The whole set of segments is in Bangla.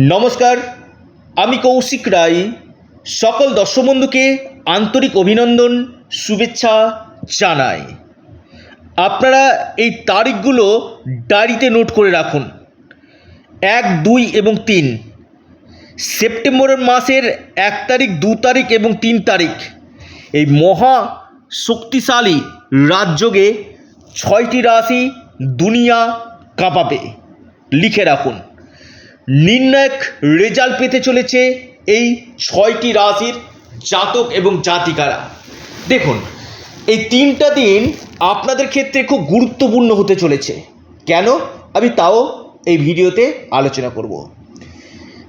নমস্কার, আমি কৌশিক রায়। সকল দর্শক বন্ধুকে আন্তরিক অভিনন্দন, শুভেচ্ছা জানাই। আপনারা এই তারিখগুলো ডায়েরিতে নোট করে রাখুন। এক, দুই এবং তিন। সেপ্টেম্বর মাসের এক তারিখ, দু তারিখ এবং তিন তারিখ। এই মহা শক্তিশালী রাজযোগে ছয়টি রাশি দুনিয়া কাঁপাবে। লিখে রাখুন। নির্ণায়ক রেজাল্ট পেতে চলেছে এই ছয়টি রাশির জাতক এবং জাতিকারা। দেখুন, এই তিনটা দিন আপনাদের ক্ষেত্রে খুব গুরুত্বপূর্ণ হতে চলেছে। কেন? আমি তাও এই ভিডিওতে আলোচনা করব।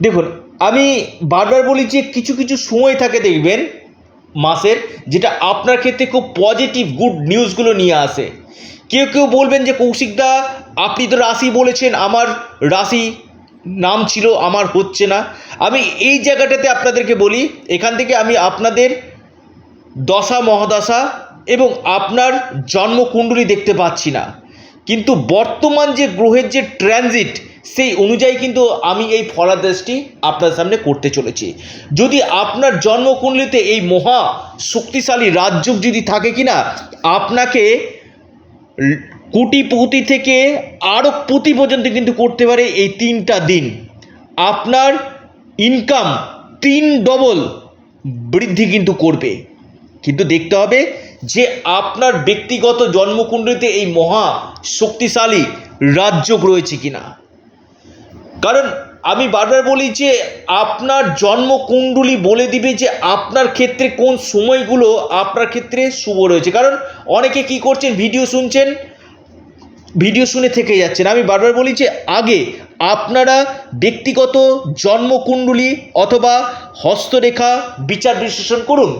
দেখুন, আমি বারবার বলি যে কিছু কিছু সময় থাকে দেখবেন, মাসের, যেটা আপনার ক্ষেত্রে খুব পজিটিভ গুড নিউজগুলো নিয়ে আসে। কেউ কেউ বলবেন যে কৌশিকদা, আপনি তো রাশি বলেছেন, আমার রাশি নাম ছিল, আমার হচ্ছে না। আমি এই জায়গাটাতে আপনাদেরকে বলি, এখান থেকে আমি আপনাদের দশা, মহাদশা এবং আপনার জন্মকুণ্ডলী দেখতে পাচ্ছি না। কিন্তু বর্তমান যে গ্রহের যে ট্রানজিট, সেই অনুযায়ী কিন্তু আমি এই ফলাদেশটি আপনার সামনে করতে চলেছি। যদি আপনার জন্মকুণ্ডলিতে এই মহা শক্তিশালী রাজযোগ যদি থাকে কিনা, আপনাকে ল- কোটিপতি থেকে আরও পতি পর্যন্ত কিন্তু করতে পারে এই তিনটা দিন। আপনার ইনকাম তিন ডবল বৃদ্ধি কিন্তু করবে। কিন্তু দেখতে হবে যে আপনার ব্যক্তিগত জন্মকুণ্ডলিতে এই মহা শক্তিশালী রাজযোগ রয়েছে কিনা। কারণ আমি বারবার বলি যে আপনার জন্মকুণ্ডলী বলে দিবে যে আপনার ক্ষেত্রে কোন সময়গুলো আপনার ক্ষেত্রে শুভ রয়েছে। কারণ অনেকে কি করছেন ভিডিও শুনছেন ভিডিও শুনে থেকে যাচ্ছেন। আমি বারবার বলি যে, আগে আপনারা ব্যক্তিগত জন্মকুণ্ডলী অথবা হস্তরেখা বিচার বিশ্লেষণ করুন।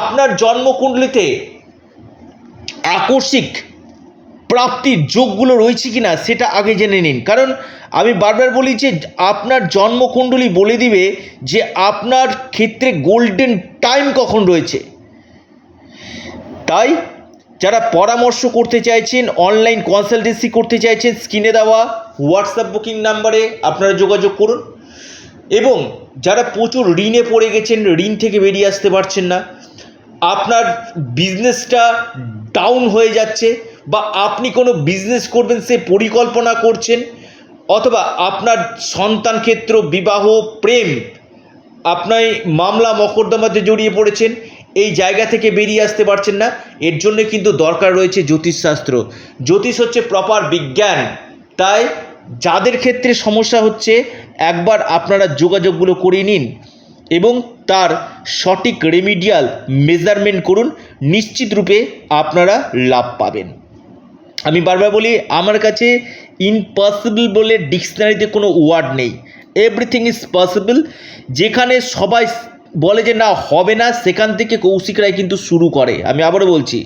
আপনার জন্মকুণ্ডলিতে আকস্মিক প্রাপ্তির যোগগুলো রয়েছে কি না সেটা আগে জেনে নিন। কারণ আমি বারবার বলি যে, আপনার জন্মকুণ্ডলী বলে দিবে যে, আপনার ক্ষেত্রে গোল্ডেন টাইম কখন রয়েছে। তাই যারা পরামর্শ করতে চাইছেন অনলাইন কনসালটেন্সি করতে চাইছেন স্ক্রিনে দেওয়া হোয়াটসঅ্যাপ বুকিং নাম্বারে আপনারা যোগাযোগ করুন। এবং যারা প্রচুর ঋণে পড়ে গেছেন, ঋণ থেকে বেরিয়ে আসতে পারছেন না, আপনার বিজনেসটা ডাউন হয়ে যাচ্ছে বা আপনি কোনো বিজনেস করবেন, সে পরিকল্পনা করছেন, অথবা আপনার সন্তান ক্ষেত্র, বিবাহ, প্রেম, আপনার মামলা, মকদ্দমাতে জড়িয়ে পড়েছেন এই জায়গা থেকে বেরিয়ে আসতে পারছেন না। এর জন্য কিন্তু দরকার রয়েছে জ্যোতিষশাস্ত্র। জ্যোতিষ হচ্ছে প্রপার বিজ্ঞান। তাই যাদের ক্ষেত্রে সমস্যা হচ্ছে, একবার আপনারা যোগাযোগগুলো করিয়ে নিন এবং তার সঠিক রেমিডিয়াল মেজারমেন্ট করুন। নিশ্চিত রূপে আপনারা লাভ পাবেন। আমি বারবার বলি, আমার কাছে ইম্পসিবল বলে ডিকশনারিতে কোনো ওয়ার্ড নেই। এভরিথিং ইজ পসিবল যেখানে সবাই বলে যে, না, হবে না, সেখান থেকে কৌশিক রায় কিন্তু শুরু করে। আমি আবারও বলছি,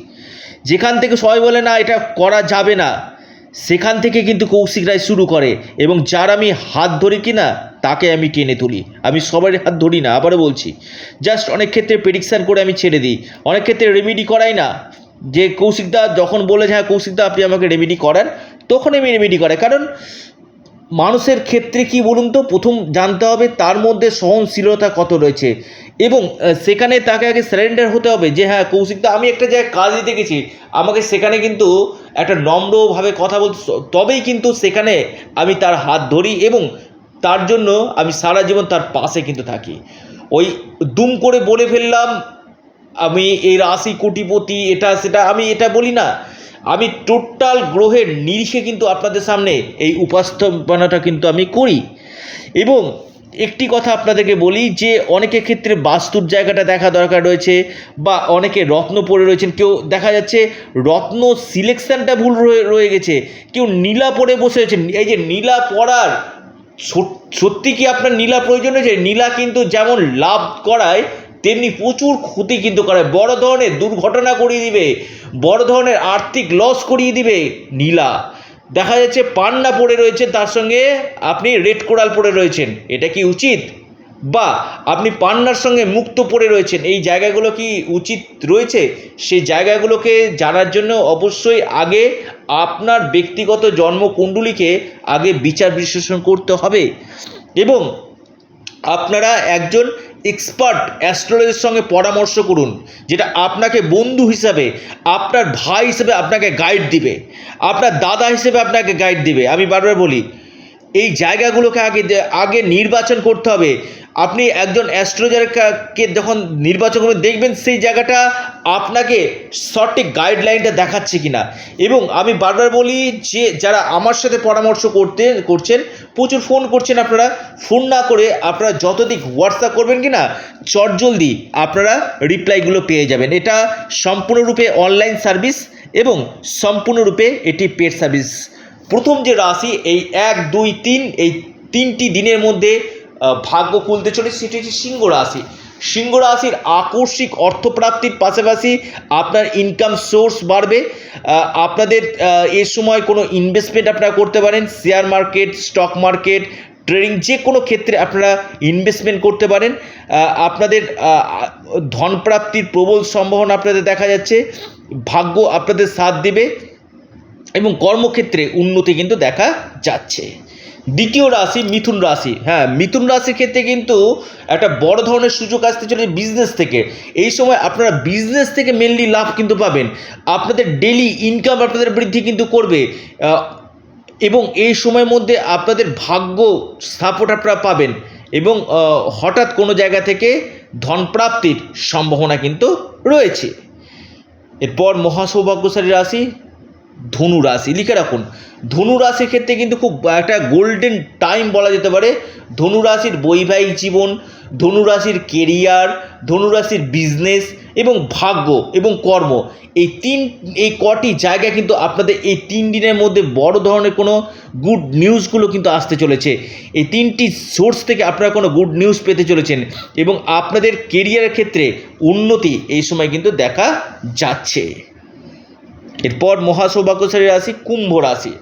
যেখান থেকে সবাই বলে, না, এটা করা যাবে না, সেখান থেকে কিন্তু কৌশিক রায় শুরু করে এবং যার আমি হাত ধরি কি না, তাকে আমি টেনে তুলি। আমি সবার হাত ধরি না, আবারও বলছি। জাস্ট অনেক ক্ষেত্রে প্রেডিকশান করে আমি ছেড়ে দিই। অনেক ক্ষেত্রে রেমেডি করাই না। যে কৌশিকদা যখন বলে যে হ্যাঁ কৌশিকদা, আপনি আমাকে রেমেডি করান, তখন আমি রেমেডি করাই। কারণ মানুষের ক্ষেত্রে কি বলুন তো? প্রথম জানতে হবে তার মধ্যে সহনশীলতা কত রয়েছে। এবং সেখানে তাকে আগে সারেন্ডার হতে হবে যে হ্যাঁ কৌশিক কৌশিকদা আমি একটা জায়গায় কাজ দিতে গেছি। আমাকে সেখানে কিন্তু একটা নম্রভাবে কথা বলতে তবেই কিন্তু সেখানে আমি তার হাত ধরি এবং তার জন্য আমি সারা জীবন তার পাশে কিন্তু থাকি। ওই দুম করে বলে ফেললাম, আমি এই রাশি কোটিপতি, এটা, সেটা, আমি এটা বলি না। আমি টোটাল গ্রহের নিরিখে কিন্তু আপনাদের সামনে এই উপস্থাপনাটা কিন্তু আমি করি। এবং একটি কথা আপনাদেরকে বলি যে অনেকের ক্ষেত্রে বাস্তুর জায়গাটা দেখা দরকার রয়েছে বা অনেকে রত্ন পরে রয়েছেন। কেউ দেখা যাচ্ছে রত্ন সিলেকশনটা ভুল রয়ে গেছে। কেউ নীলা পরে বসে রয়েছেন। এই যে নীলা পরার সত- সত্যি কি আপনার নীলা প্রয়োজন হয়েছে নীলা কিন্তু যেমন লাভ করায় তেমনি প্রচুর ক্ষতি কিন্তু করে। বড় ধরনের দুর্ঘটনা করিয়ে দিবে, বড় ধরনের আর্থিক লস করিয়ে দিবে নীলা। দেখা যাচ্ছে পান্না পড়ে রয়েছে তার সঙ্গে আপনি রেড কোরাল পড়ে রয়েছেন। এটা কি উচিত? বা আপনি পান্নার সঙ্গে মুক্ত পড়ে রয়েছেন, এই জায়গাগুলো কি উচিত রয়েছে? সেই জায়গাগুলোকে জানার জন্য অবশ্যই আগে আপনার ব্যক্তিগত জন্মকুণ্ডলীকে আগে বিচার বিশ্লেষণ করতে হবে। এবং আপনারা একজন এক্সপার্ট অ্যাস্ট্রোলজির সঙ্গে পরামর্শ করুন, যেটা আপনাকে বন্ধু হিসাবে, আপনার ভাই হিসেবে আপনাকে গাইড দিবে, আপনার দাদা হিসেবে আপনাকে গাইড দিবে। আমি বারবার বলি এই জায়গাগুলোকে আগে আগে নির্বাচন করতে হবে। আপনি একজন অ্যাস্ট্রোলজারকে যখন নির্বাচন করবেন, দেখবেন সেই জায়গাটা আপনাকে সঠিক গাইডলাইনটা দেখাচ্ছে কিনা। এবং আমি বারবার বলি যে, যারা আমার সাথে পরামর্শ করতে, করছেন, প্রচুর ফোন করছেন আপনারা ফোন না করে আপনারা যতদিক হোয়াটসঅ্যাপ করবেন কি না চটজলদি আপনারা রিপ্লাইগুলো পেয়ে যাবেন। এটা সম্পূর্ণরূপে অনলাইন সার্ভিস এবং সম্পূর্ণরূপে এটি পেড সার্ভিস প্রথম যে রাশি, এই এক, দুই, তিন, এই তিনটি দিনের মধ্যে ভাগ্য খুলতে চলেছে, সেটি হচ্ছে সিংহ রাশি। সিংহ রাশির আকস্মিক অর্থপ্রাপ্তির পাশাপাশি আপনার ইনকাম সোর্স বাড়বে। আপনাদের এ সময় কোনো ইনভেস্টমেন্ট আপনারা করতে পারেন share market stock market trading যে কোনো ক্ষেত্রে আপনারা ইনভেস্টমেন্ট করতে পারেন। আপনাদের ধনপ্রাপ্তির প্রবল সম্ভাবনা আপনাদের দেখা যাচ্ছে। ভাগ্য আপনাদের সাথ দেবে। এবং কর্মক্ষেত্রে উন্নতি কিন্তু দেখা যাচ্ছে। দ্বিতীয় রাশি মিথুন রাশি। হ্যাঁ মিথুন রাশির ক্ষেত্রে কিন্তু একটা বড় ধরনের সুযোগ আসতে চলে বিজনেস থেকে। এই সময় আপনারা বিজনেস থেকে মেনলি লাভ কিন্তু পাবেন। আপনাদের ডেলি ইনকাম আপনাদের বৃদ্ধি কিন্তু করবে। এবং এই সময়ের মধ্যে আপনাদের ভাগ্য সাপোর্ট আপনারা পাবেন। এবং হঠাৎ কোনো জায়গা থেকে ধনপ্রাপ্তির সম্ভাবনা কিন্তু রয়েছে। এরপর মহাসৌভাগ্যশালী রাশি। ধনু রাশি লিখে রাখুন। ধনু রাশির ক্ষেত্রে কিন্তু খুব একটা গোল্ডেন টাইম বলা যেতে পারে। ধনু রাশির বৈবাহিক জীবন ধনু রাশির কেরিয়ার ধনু রাশির বিজনেস এবং ভাগ্য এবং কর্ম। এই তিন, এই কটি জায়গা কিন্তু আপনাদের এই তিন দিনের মধ্যে বড় ধরনের কোনো গুড নিউজগুলো কিন্তু আসতে চলেছে। এই তিনটি সোর্স থেকে আপনারা কোনো গুড নিউজ পেতে চলেছেন এবং আপনাদের কেরিয়ারের ক্ষেত্রে উন্নতি এই সময় কিন্তু দেখা যাচ্ছে। এরপর মহাসৌভাগ্যশালী রাশি কুম্ভ রাশি।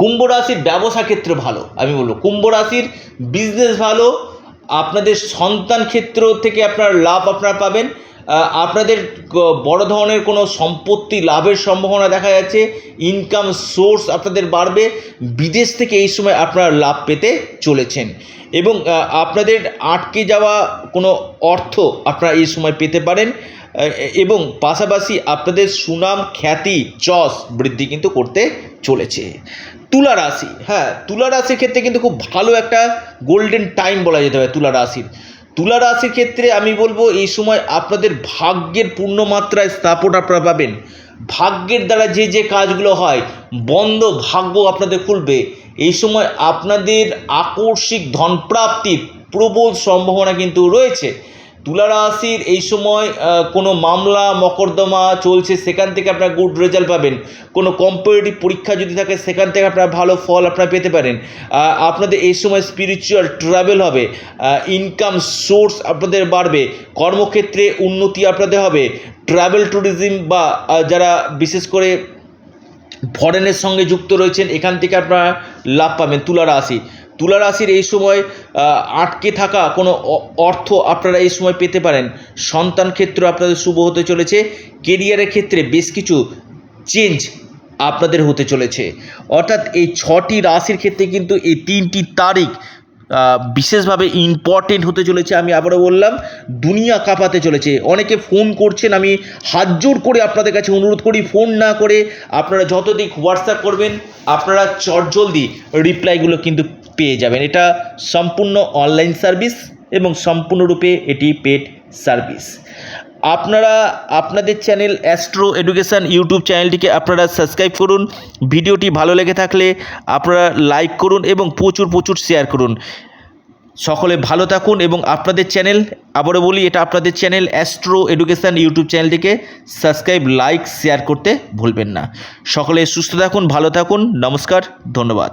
কুম্ভ রাশির ব্যবসা ক্ষেত্র ভালো, আমি বলব। কুম্ভ রাশির বিজনেস ভালো, আপনাদের সন্তান ক্ষেত্র থেকে আপনার লাভ আপনারা পাবেন। আপনাদের বড় ধরনের কোনো সম্পত্তি লাভের সম্ভাবনা দেখা যাচ্ছে ইনকাম সোর্স আপনাদের বাড়বে, বিদেশ থেকে এই সময় আপনারা লাভ পেতে চলেছেন। এবং আপনাদের আটকে যাওয়া কোনো অর্থ আপনারা এই সময় পেতে পারেন। এবং পাশাপাশি আপনাদের সুনাম, খ্যাতি, যশ বৃদ্ধি কিন্তু করতে চলেছে। তুলা রাশি হ্যাঁ তুলা রাশির ক্ষেত্রে কিন্তু খুব ভালো একটা গোল্ডেন টাইম বলা যেতে পারে তুলা রাশির তুলা রাশির ক্ষেত্রে আমি বলব, এই সময় আপনাদের ভাগ্যের পূর্ণ মাত্রায় সাপোর্ট আপনারা পাবেন। ভাগ্যের দ্বারা যে যে কাজগুলো হয়, বন্ধ ভাগ্য আপনাদের খুলবে। এই সময় আপনাদের আকস্মিক ধনপ্রাপ্তির প্রবল সম্ভাবনা কিন্তু রয়েছে। তুলা রাশির এই সময় কোনো মামলা, মকদ্দমা চলছে, সেখান থেকে আপনারা গুড রেজাল্ট পাবেন। কোনো কম্পিটিটিভ পরীক্ষা যদি থাকে, সেখান থেকে আপনারা ভালো ফল আপনারা পেতে পারেন। আপনাদের এই সময় স্পিরিচুয়াল ট্রাভেল হবে। ইনকাম সোর্স আপনাদের বাড়বে। কর্মক্ষেত্রে উন্নতি আপনাদের হবে। ট্রাভেল ট্যুরিজম বা যারা বিশেষ করে ফরেনের সঙ্গে যুক্ত রয়েছেন, এখান থেকে আপনারা লাভ পাবেন তুলা রাশি। তুলা রাশির এই সময় আটকে থাকা কোনো অর্থ আপনারা এই সময় পেতে পারেন। সন্তান ক্ষেত্র আপনাদের শুভ হতে চলেছে। কেরিয়ারের ক্ষেত্রে বেশ কিছু চেঞ্জ আপনাদের হতে চলেছে। অর্থাৎ এই ছটি রাশির ক্ষেত্রে কিন্তু এই তিনটি তারিখ বিশেষভাবে ইম্পর্টেন্ট হতে চলেছে আমি আবারও বললাম। দুনিয়া কাঁপাতে চলেছে। অনেকে ফোন করছেন, আমি হাত জোর করে আপনাদের কাছে অনুরোধ করি ফোন না করে আপনারা যত দিক হোয়াটসঅ্যাপ করবেন, আপনারা চটজলদি রিপ্লাইগুলো কিন্তু পেয়ে যাবেন। এটা সম্পূর্ণ অনলাইন সার্ভিস এবং সম্পূর্ণরূপে এটি পেড সার্ভিস আপনারা আপনাদের চ্যানেল অ্যাস্ট্রো এডুকেশান ইউটিউব চ্যানেলটিকে আপনারা সাবস্ক্রাইব করুন। ভিডিওটি ভালো লেগে থাকলে আপনারা লাইক করুন এবং প্রচুর প্রচুর শেয়ার করুন। সকলে ভালো থাকুন এবং আপনাদের চ্যানেল আবারও বলি, এটা আপনাদের চ্যানেল অ্যাস্ট্রো এডুকেশান ইউটিউব চ্যানেলটিকে সাবস্ক্রাইব লাইক শেয়ার করতে ভুলবেন না। সকলে সুস্থ থাকুন, ভালো থাকুন, নমস্কার, ধন্যবাদ।